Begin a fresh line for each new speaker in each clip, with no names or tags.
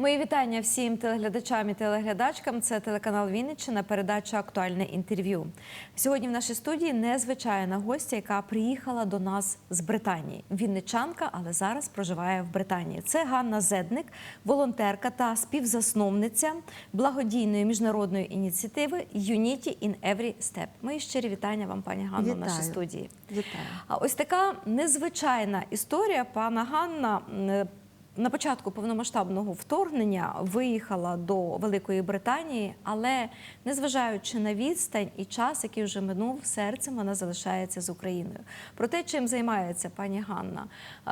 Мої вітання всім телеглядачам і телеглядачкам. Це телеканал Вінниччина, передача Актуальне інтерв'ю. Сьогодні в нашій студії незвичайна гостя, яка приїхала до нас з Британії. Вінничанка, але зараз проживає в Британії. Це Ганна Зедник, волонтерка та співзасновниця благодійної міжнародної ініціативи Unity in Every Step. Мої щирі вітання вам, пані Ганно, в нашій студії.
Вітаю.
А ось така незвичайна історія. Пана Ганна на початку повномасштабного вторгнення виїхала до Великої Британії, але незважаючи на відстань і час, який вже минув, серцем вона залишається з Україною. Про те, чим займається пані Ганна,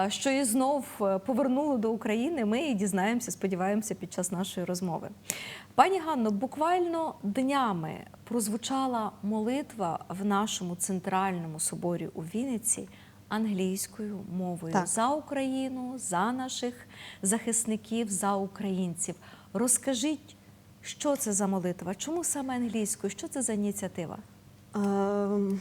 що її знов е, повернуло до України, ми і дізнаємося, сподіваємося, під час нашої розмови. Пані Ганно, буквально днями прозвучала молитва в нашому центральному соборі у Вінниці англійською мовою
Так.
за Україну, за наших захисників, за українців. Розкажіть, що це за молитва? Чому саме англійською? Що це за ініціатива?
Ем,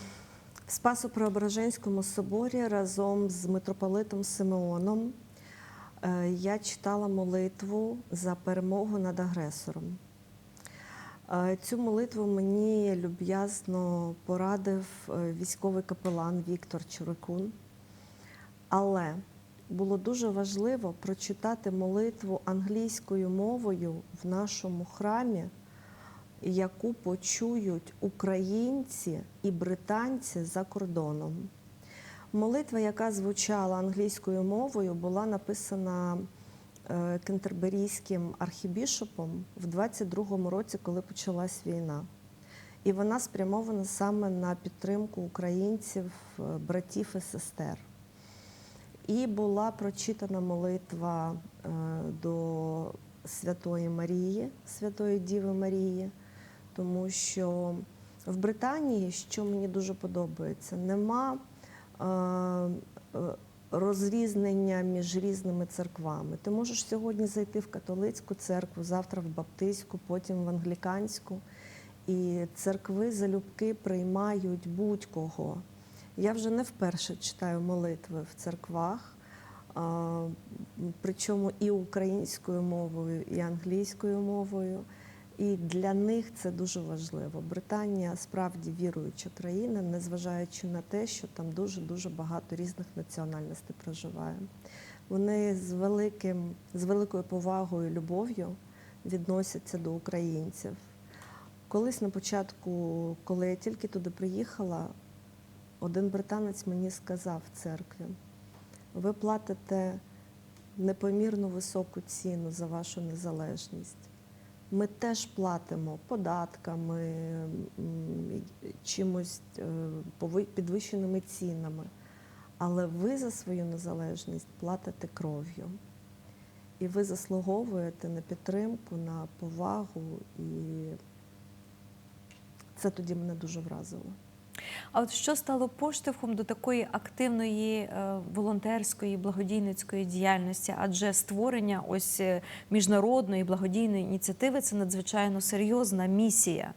В Спасо-Преображенському соборі разом з митрополитом Симеоном е, я читала молитву за перемогу над агресором. Е, Цю молитву мені люб'язно порадив е, військовий капелан Віктор Чурикун. Але було дуже важливо прочитати молитву англійською мовою в нашому храмі, яку почують українці і британці за кордоном. Молитва, яка звучала англійською мовою, була написана е, кентерберійським архібішопом в 22-му році, коли почалась війна. І вона спрямована саме на підтримку українців, е, братів і сестер. І була прочитана молитва е, до Святої Марії, Святої Діви Марії, тому що в Британії, що мені дуже подобається, нема е, е, розрізнення між різними церквами. Ти можеш сьогодні зайти в католицьку церкву, завтра в баптистську, потім в англіканську. І церкви залюбки приймають будь-кого. Я вже не вперше читаю молитви в церквах, причому і українською мовою, і англійською мовою. І для них це дуже важливо. Британія справді віруюча країна, незважаючи на те, що там дуже дуже багато різних національностей проживає. Вони з великим, з великою повагою любов'ю відносяться до українців. Колись на початку, коли я тільки туди приїхала, один британець мені сказав в церкві: ви платите непомірно високу ціну за вашу незалежність. Ми теж платимо податками, чимось е, підвищеними цінами. Але ви за свою незалежність платите кров'ю. І ви заслуговуєте на підтримку, на повагу. І це тоді мене дуже вразило.
А от що стало поштовхом до такої активної е, волонтерської благодійницької діяльності? Адже створення ось е, міжнародної благодійної ініціативи це надзвичайно серйозна місія.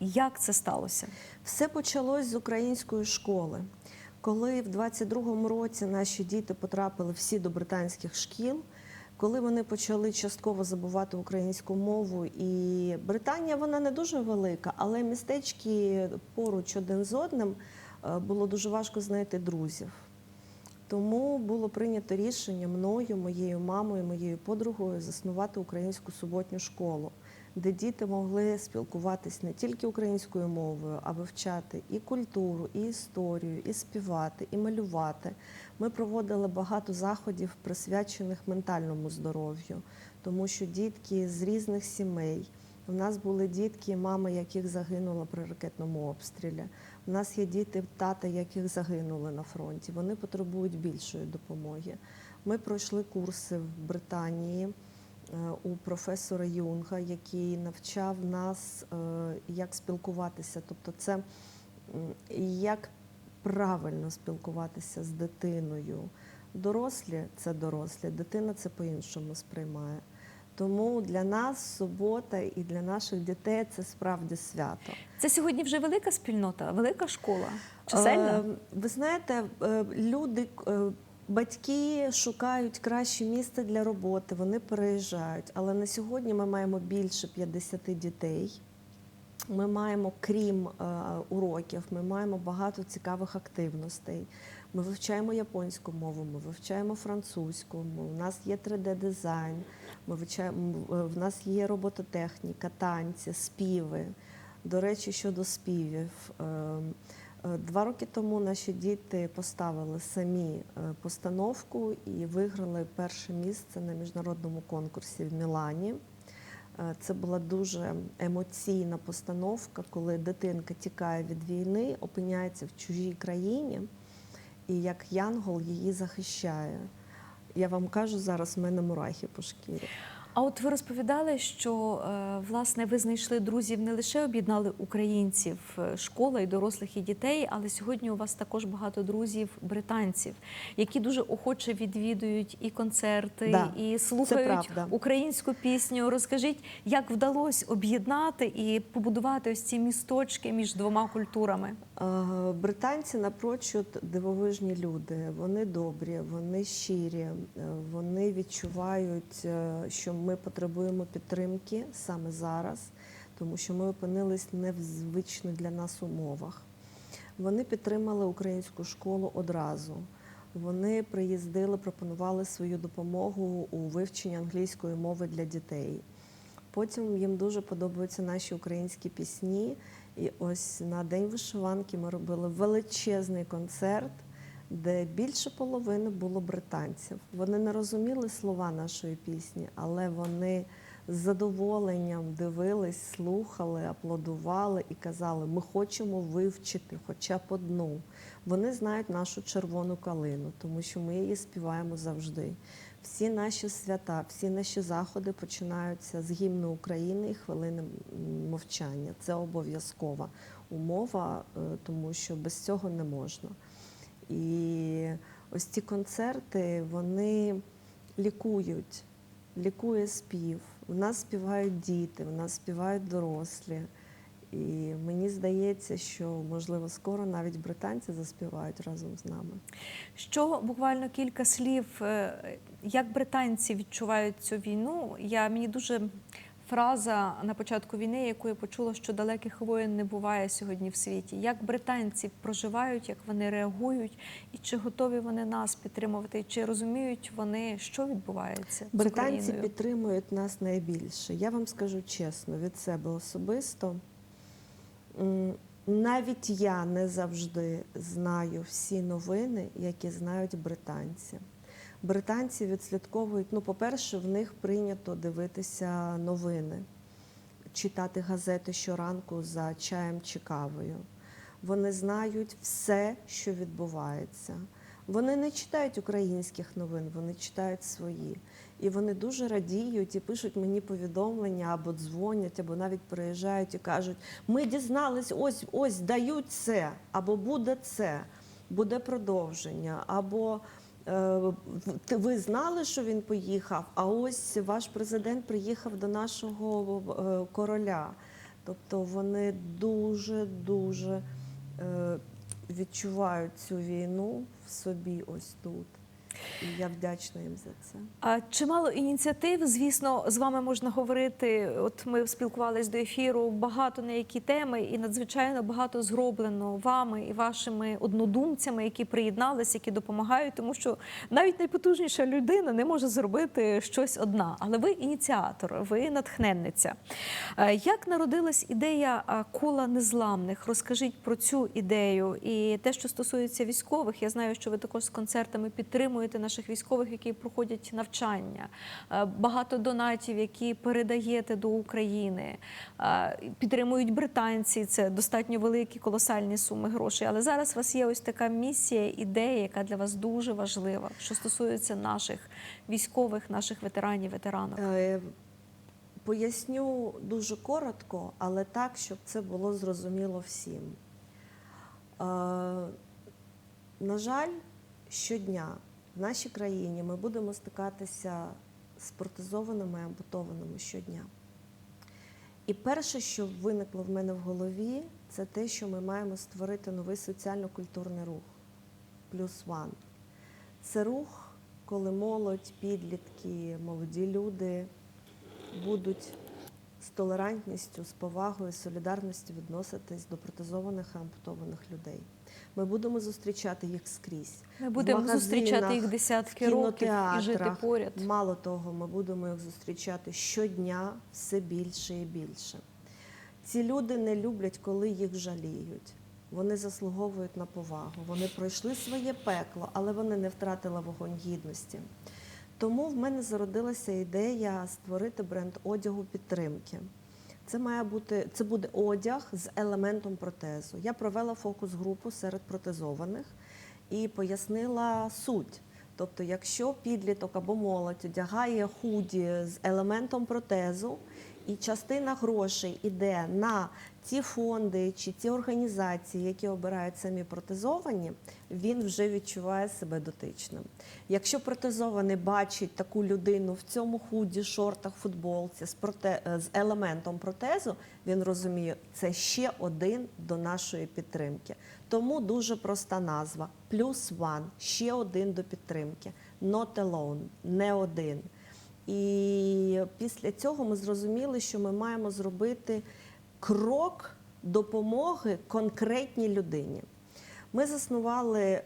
Як це сталося?
Все почалось з української школи. Коли в 22-му році наші діти потрапили всі до британських шкіл, коли вони почали частково забувати українську мову, і Британія вона не дуже велика, але містечки поруч один з одним е, було дуже важко знайти друзів. Тому було прийнято рішення мною, моєю мамою, моєю подругою заснувати українську суботню школу, де діти могли спілкуватись не тільки українською мовою, а вивчати і культуру, і історію, і співати, і малювати. Ми проводили багато заходів, присвячених ментальному здоров'ю, тому що дітки з різних сімей. У нас були дітки, мами, яких загинула при ракетному обстрілі. У нас є діти, тата, яких загинули на фронті. Вони потребують більшої допомоги. Ми пройшли курси в Британії у професора Юнга, який навчав нас, е, як спілкуватися. Тобто, це як правильно спілкуватися з дитиною. Дорослі це дорослі, дитина це по-іншому сприймає. Тому для нас субота і для наших дітей це справді свято.
Це сьогодні вже велика спільнота, велика школа. Чисельна?
Е, Ви знаєте, е, люди е, Батьки шукають краще місце для роботи, вони переїжджають. Але на сьогодні ми маємо більше 50 дітей. Ми маємо, крім е, уроків, ми маємо багато цікавих активностей. Ми вивчаємо японську мову, ми вивчаємо французьку, у нас є 3D-дизайн, ми вивчаємо, е, в нас є робототехніка, танці, співи. До речі, щодо співів. е, Два роки тому наші діти поставили самі е, постановку і виграли перше місце на міжнародному конкурсі в Мілані. Е, Це була дуже емоційна постановка, коли дитинка тікає від війни, опиняється в чужій країні, і як янгол її захищає. Я вам кажу, зараз в мене мурахи по шкірі.
А от ви розповідали, що е, власне ви знайшли друзів не лише об'єднали українців, е, школа і дорослих, і дітей, але сьогодні у вас також багато друзів британців, які дуже охоче відвідують і концерти,
Да,
і слухають українську пісню. Розкажіть, як вдалося об'єднати і побудувати ось ці місточки між двома культурами?
Е, Британці напрочуд дивовижні люди. Вони добрі, вони щирі, вони відчувають, що ми потребуємо підтримки саме зараз, тому що ми опинились не в звичних для нас умовах. Вони підтримали українську школу одразу. Вони приїздили, пропонували свою допомогу у вивченні англійської мови для дітей. Потім їм дуже подобаються наші українські пісні. І ось на День вишиванки ми робили величезний концерт, де більше половини було британців. Вони не розуміли слова нашої пісні, але вони з задоволенням дивились, слухали, аплодували і казали: ми хочемо вивчити хоча б одну. Вони знають нашу червону калину, тому що ми її співаємо завжди. Всі наші свята, всі наші заходи починаються з гімну України і хвилини мовчання. Це обов'язкова умова, е, тому що без цього не можна. І ось ці концерти вони лікують, лікує спів. У нас співають діти, у нас співають дорослі. І мені здається, що можливо скоро навіть британці заспівають разом з нами.
Що буквально кілька слів, е, як британці відчувають цю війну? Я мені дуже фраза на початку війни, яку я почула, що далеких воїн не буває сьогодні в світі. Як британці проживають, як вони реагують, і чи готові вони нас підтримувати, чи розуміють вони, що відбувається з
Британці
Україною?
підтримують нас найбільше. Я вам скажу чесно, від себе особисто. Навіть я не завжди знаю всі новини, які знають британці. Британці відслідковують, ну, по-перше, в них прийнято дивитися новини, читати газети щоранку за чаєм чи кавою. Вони знають все, що відбувається. Вони не читають українських новин, вони читають свої. І вони дуже радіють і пишуть мені повідомлення або дзвонять, або навіть приїжджають і кажуть: ми дізнались, ось ось дають це, або буде це, буде продовження, або ви знали, що він поїхав, а ось ваш президент приїхав до нашого е, короля. Тобто вони дуже дуже е, відчувають цю війну в собі ось тут. І я вдячна їм за це.
А чимало ініціатив, звісно, з вами можна говорити. От ми спілкувалися до ефіру багато на які теми, і надзвичайно багато зроблено вами і вашими однодумцями, які приєдналися, які допомагають, тому що навіть найпотужніша людина не може зробити щось одна. Але ви ініціатор, ви натхненниця. Е, Як народилась ідея кола незламних? Розкажіть про цю ідею і те, що стосується військових. Я знаю, що ви також з концертами підтримуєте наших військових, які проходять навчання. Е, Багато донатів, які передаєте до України. Е, Підтримують британці. Це достатньо великі, колосальні суми грошей. Але зараз у вас є ось така місія, ідея, яка для вас дуже важлива, що стосується наших військових, наших ветеранів, ветеранок.
Е, Поясню дуже коротко, але так, щоб це було зрозуміло всім. На жаль, щодня в нашій країні ми будемо стикатися з спортизованими і ампутованими щодня. І перше, що виникло в мене в голові, це те, що ми маємо створити новий соціально-культурний рух плюс ван. Це рух, коли молодь, підлітки, молоді люди будуть з толерантністю, з повагою, з солідарністю відноситись до протезованих і ампутованих людей. Ми будемо зустрічати їх скрізь.
Ми будемо зустрічати їх десятки років і жити поряд.
Мало того, ми будемо їх зустрічати щодня все більше і більше. Ці люди не люблять, коли їх жаліють. Вони заслуговують на повагу. Вони пройшли своє пекло, але вони не втратили вогонь гідності. Тому в мене зародилася ідея створити бренд одягу підтримки. Це має бути це буде одяг з елементом протезу. Я провела фокус-групу серед протезованих і пояснила суть. Тобто, якщо підліток або молодь одягає худі з елементом протезу, і частина грошей йде на ті фонди чи ті організації, які обирають самі протезовані, він вже відчуває себе дотичним. Якщо протезований бачить таку людину в цьому худі, шортах, футболці з, проте... е, з елементом протезу, він розуміє, це ще один до нашої підтримки. Тому дуже проста назва: плюс one, ще один до підтримки. Not alone, не один. І після цього ми зрозуміли, що ми маємо зробити крок допомоги конкретній людині. Ми заснували е,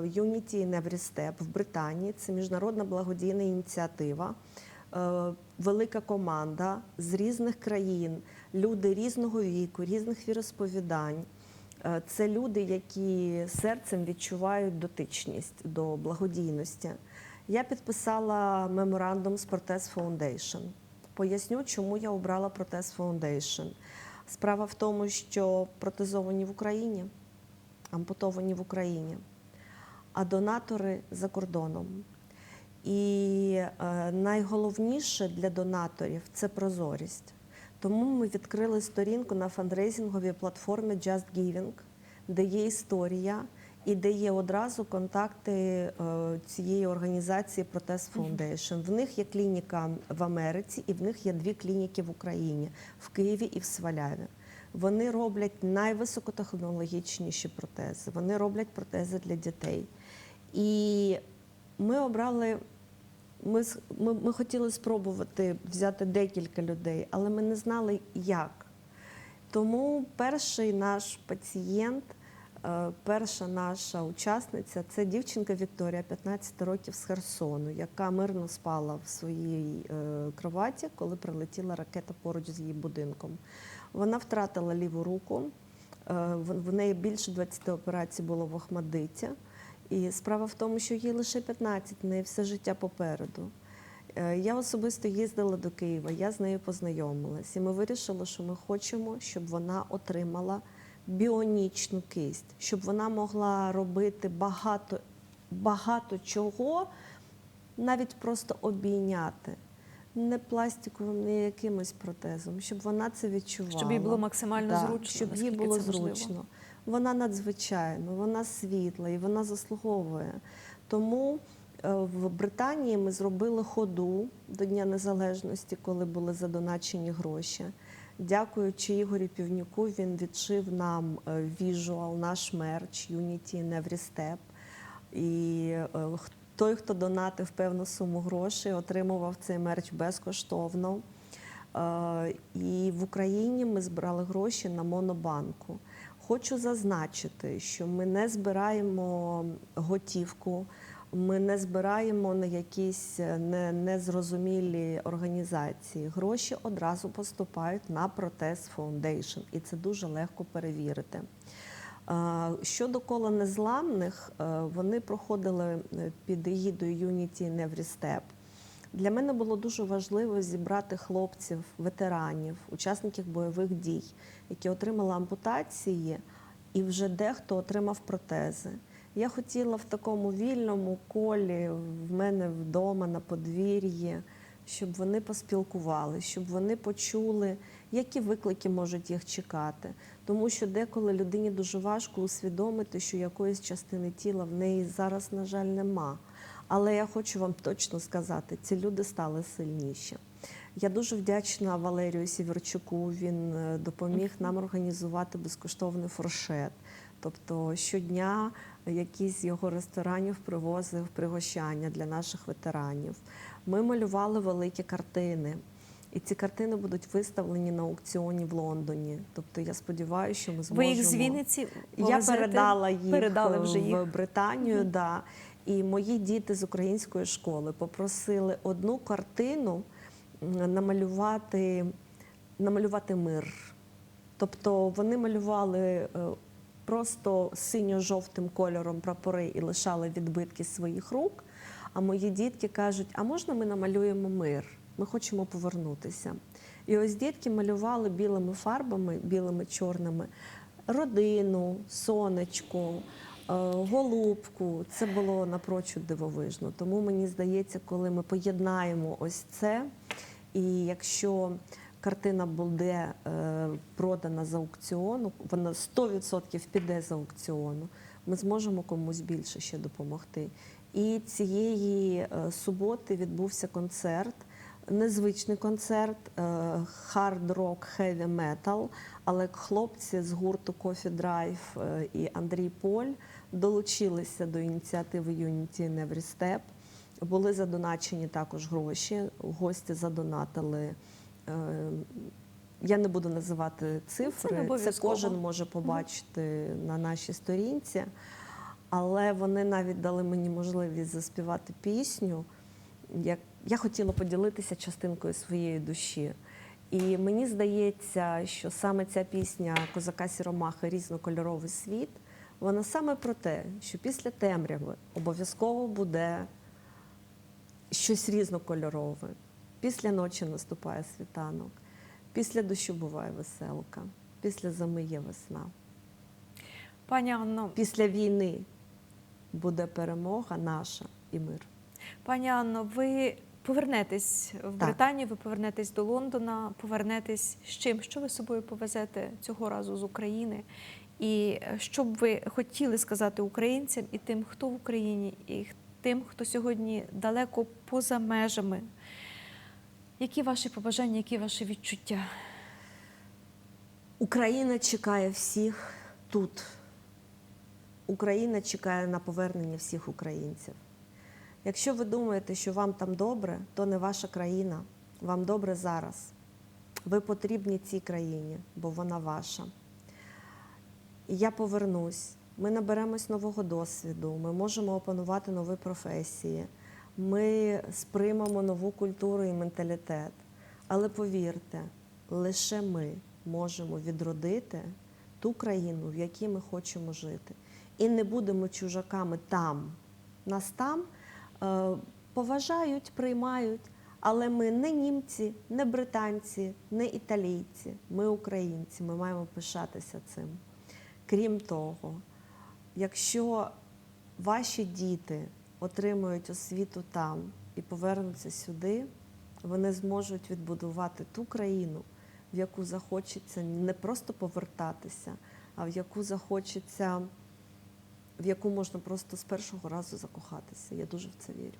Unity Step в Британії. Це міжнародна благодійна ініціатива, е, велика команда з різних країн, люди різного віку, різних віросповідань. Е, Це люди, які серцем відчувають дотичність до благодійності. Я підписала меморандум з Протез Foundation. Поясню, чому я обрала Протез Foundation. Справа в тому, що протезовані в Україні, ампутовані в Україні, а донатори за кордоном. І е, найголовніше для донаторів це прозорість. Тому ми відкрили сторінку на фандрейзинговій платформі Just Giving, де є історія і де є одразу контакти е, цієї організації Протез Foundation. В них є клініка в Америці, і в них є дві клініки в Україні в Києві і в Сваляві. Вони роблять найвисокотехнологічніші протези. Вони роблять протези для дітей. І ми обрали. Ми, ми, ми хотіли спробувати взяти декілька людей, але ми не знали, як. Тому перший наш пацієнт, перша наша учасниця це дівчинка Вікторія, 15 років з Херсону, яка мирно спала в своїй е, кроваті, коли прилетіла ракета поруч з її будинком. Вона втратила ліву руку. е, в- неї більше 20 операцій було в Охмадиті. І справа в тому, що їй лише 15, в неї все життя попереду. Е, Я особисто їздила до Києва, я з нею познайомилась, і ми вирішили, що ми хочемо, щоб вона отримала біонічну кисть, щоб вона могла робити багато, багато чого, навіть просто обійняти. Не пластиковим, не якимось протезом, щоб вона це відчувала.
Щоб їй було максимально зручно,
Щоб їй було зручно. Вона надзвичайна, вона світла і вона заслуговує. Тому е, в Британії ми зробили ходу до Дня Незалежності, коли були задоначені гроші. Дякуючи Ігорю Півнюку, він відшив нам е, віжуал, наш мерч Unity Step. І е, той, хто донатив певну суму грошей, отримував цей мерч безкоштовно. Е, І в Україні ми збирали гроші на монобанку. Хочу зазначити, що ми не збираємо готівку, ми не збираємо на якісь е, незрозумілі організації. Гроші одразу поступають на Протез Foundation, і це дуже легко перевірити. Е, Щодо кола незламних, е, вони проходили під егідою Every Step. Для мене було дуже важливо зібрати хлопців, ветеранів, учасників бойових дій, які отримали ампутації, і вже дехто отримав протези. Я хотіла в такому вільному колі в мене вдома на подвір'ї, щоб вони поспілкували, щоб вони почули, які виклики можуть їх чекати. Тому що деколи людині дуже важко усвідомити, що якоїсь частини тіла в неї зараз, на жаль, нема. Але я хочу вам точно сказати, ці люди стали сильніші. Я дуже вдячна Валерію Сіверчуку. Він е, допоміг нам організувати безкоштовний фуршет. Тобто щодня якийсь з його ресторанів привозив пригощання для наших ветеранів. Ми малювали великі картини. І ці картини будуть виставлені на аукціоні в Лондоні. Тобто я сподіваюся, що ми
Ви
зможемо.
їх з Вінниці
Я передала їх
передали вже їх.
в Британію, да. І мої діти з української школи попросили одну картину намалювати, намалювати мир. Тобто вони малювали е, просто синьо-жовтим кольором прапори і лишали відбитки своїх рук. А мої дітки кажуть: а можна ми намалюємо мир? Ми хочемо повернутися. І ось дітки малювали білими фарбами, білими чорними родину, сонечко, е, голубку. Це було напрочуд дивовижно. Тому мені здається, коли ми поєднаємо ось це, і якщо картина буде е, продана з аукціону, вона 100% піде з аукціону, ми зможемо комусь більше ще допомогти. І цієї е, суботи відбувся концерт. Незвичний концерт хард рок хеві метал, але хлопці з гурту Coffee Drive е, і Андрій Поль долучилися до ініціативи Unity Step. Були задоначені також гроші. Гості задонатили. Е, Я не буду називати цифри, це,
обов'язково.
кожен може побачити на нашій сторінці. Але вони навіть дали мені можливість заспівати пісню. Я, я хотіла поділитися частинкою своєї душі. І мені здається, що саме ця пісня Козака Сіромахи Різнокольоровий світ, вона саме про те, що після темряви обов'язково буде щось різнокольорове. Після ночі наступає світанок, після дощу буває веселка, після зими є весна.
Пані Анно,
Після війни буде перемога наша і мир.
Пані Анно, ви повернетесь в
Так.
Британію, ви повернетесь до Лондона, повернетесь з чим? Що ви з собою повезете цього разу з України? І що б ви хотіли сказати українцям і тим, хто в Україні, і тим, хто сьогодні далеко поза межами? Які ваші побажання, які ваші відчуття?
Україна чекає всіх тут. Україна чекає на повернення всіх українців. Якщо ви думаєте, що вам там добре, то не ваша країна. Вам добре зараз. Ви потрібні цій країні, бо вона ваша. Я повернусь. Ми наберемось нового досвіду, ми можемо опанувати нові професії, ми сприймемо нову культуру і менталітет. Але повірте, лише ми можемо відродити ту країну, в якій ми хочемо жити. І не будемо чужаками там. Нас там е, поважають, приймають, але ми не німці, не британці, не італійці. Ми українці, ми маємо пишатися цим. Крім того, якщо ваші діти отримують освіту там і повернуться сюди, вони зможуть відбудувати ту країну, в яку захочеться не просто повертатися, а в яку захочеться, в яку можна просто з першого разу закохатися. Я дуже в це вірю.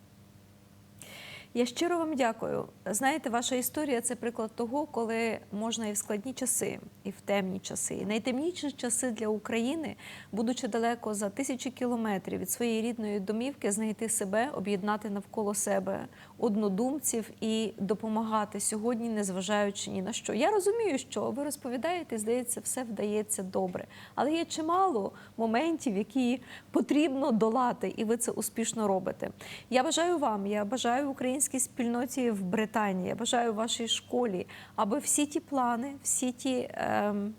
Я щиро вам дякую. Знаєте, ваша історія це приклад того, коли можна і в складні часи, і в темні часи. І найтемніші часи для України, будучи далеко за тисячі кілометрів від своєї рідної домівки, знайти себе, об'єднати навколо себе однодумців і допомагати сьогодні, незважаючи ні на що. Я розумію, що ви розповідаєте, здається, все вдається добре. Але є чимало моментів, які потрібно долати, і ви це успішно робите. Я бажаю вам, я бажаю українській спільноті в Британії, я бажаю вашій школі, аби всі ті плани, всі ті. ем,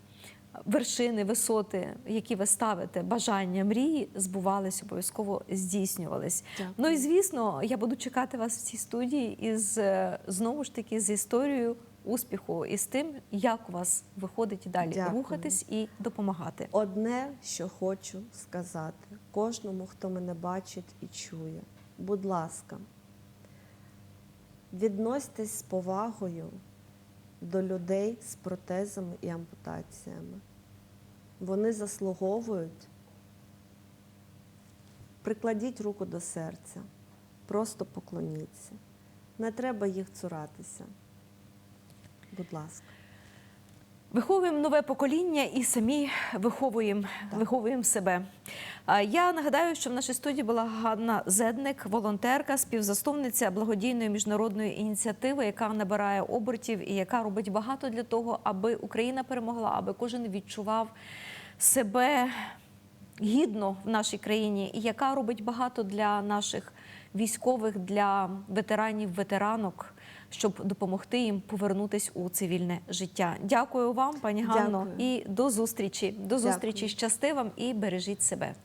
Вершини, висоти, які ви ставите, бажання, мрії збувались, обов'язково здійснювались.
Дякую.
Ну і звісно, я буду чекати вас в цій студії із е, знову ж таки з історією успіху і з тим, як у вас виходить далі
Дякую.
рухатись і допомагати.
Одне, що хочу сказати кожному, хто мене бачить і чує, будь ласка, відносьтесь з повагою до людей з протезами і ампутаціями. Вони заслуговують. Прикладіть руку до серця. просто поклоніться. Не треба їх цуратися. Будь ласка.
Виховуємо нове покоління і самі виховуємо, виховуємо себе. Я нагадаю, що в нашій студії була Ганна Зедник, волонтерка, співзасновниця благодійної міжнародної ініціативи, яка набирає обертів і яка робить багато для того, аби Україна перемогла, аби кожен відчував себе гідно в нашій країні, і яка робить багато для наших військових, для ветеранів, ветеранок, щоб допомогти їм повернутись у цивільне життя. Дякую вам, пані Ганно,
Дякую.
і до зустрічі. До
Дякую.
зустрічі. Щасти вам і бережіть себе.